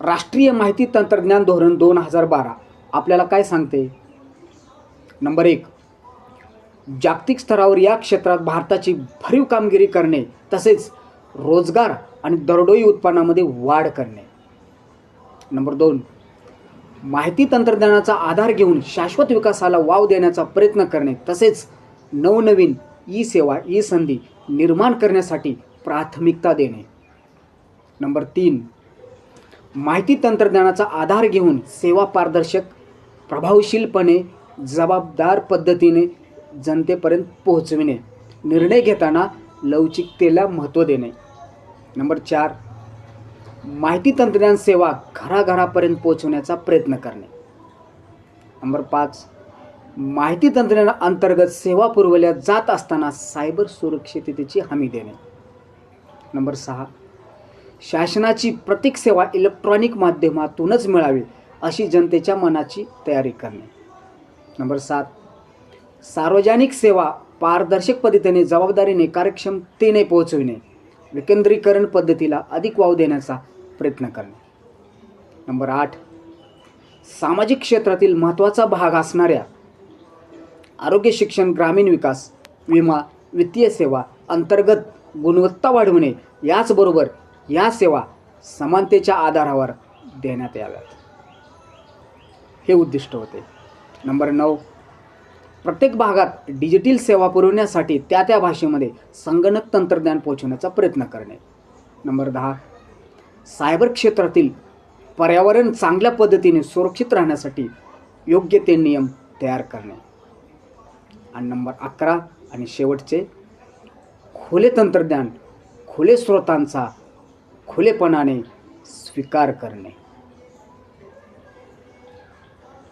राष्ट्रीय माहिती तंत्रज्ञान धोरण दोन हजार बारा. आपल्याला काय सांगते? नंबर एक जागतिक स्तरावर या क्षेत्रात भारताची भरीव कामगिरी करणे तसेच रोजगार आणि दरडोई उत्पन्नामध्ये वाढ करणे. नंबर दोन माहिती तंत्रज्ञानाचा आधार घेऊन शाश्वत विकासाला वाव देण्याचा प्रयत्न करणे तसेच नवनवीन ई सेवा ई संधी निर्माण करण्यासाठी प्राथमिकता देणे. नंबर तीन माहिती तंत्रज्ञानाचा आधार घेऊन सेवा पारदर्शक प्रभावशीलपणे जबाबदार पद्धतीने जनतेपर्यंत पोहोचविणे निर्णय घेताना लवचिकतेला महत्त्व देणे. नंबर चार माहिती तंत्रज्ञान सेवा घराघरापर्यंत पोहोचवण्याचा प्रयत्न करणे. नंबर पाच माहिती तंत्रज्ञाना अंतर्गत सेवा पुरवल्या जात असताना सायबर सुरक्षिततेची हमी देणे. नंबर सहा शासनाची प्रत्येक सेवा इलेक्ट्रॉनिक माध्यमातूनच मिळावी अशी जनतेच्या मनाची तयारी करणे. नंबर सात सार्वजनिक सेवा पारदर्शक पद्धतीने जबाबदारीने कार्यक्षमतेने पोहोचविणे विकेंद्रीकरण पद्धतीला अधिक वाव देण्याचा प्रयत्न करणे. नंबर आठ सामाजिक क्षेत्रातील महत्त्वाचा भाग असणाऱ्या आरोग्य शिक्षण ग्रामीण विकास विमा वित्तीय सेवा अंतर्गत गुणवत्ता वाढवणे याचबरोबर या सेवा समानतेच्या आधारावर देण्यात याव्यात. हे उद्दिष्ट होते. नंबर नऊ प्रत्येक भागात डिजिटल सेवा पुरवण्यासाठी त्या त्या भाषेमध्ये संगणक तंत्रज्ञान पोहोचवण्याचा प्रयत्न करणे. नंबर दहा सायबर क्षेत्रातील पर्यावरण चांगल्या पद्धतीने सुरक्षित राहण्यासाठी योग्य ते नियम तयार करणे. आणि नंबर अकरा आणि शेवटचे खुले तंत्रज्ञान खुले स्रोतांचा खुलेपणाने स्वीकार करणे.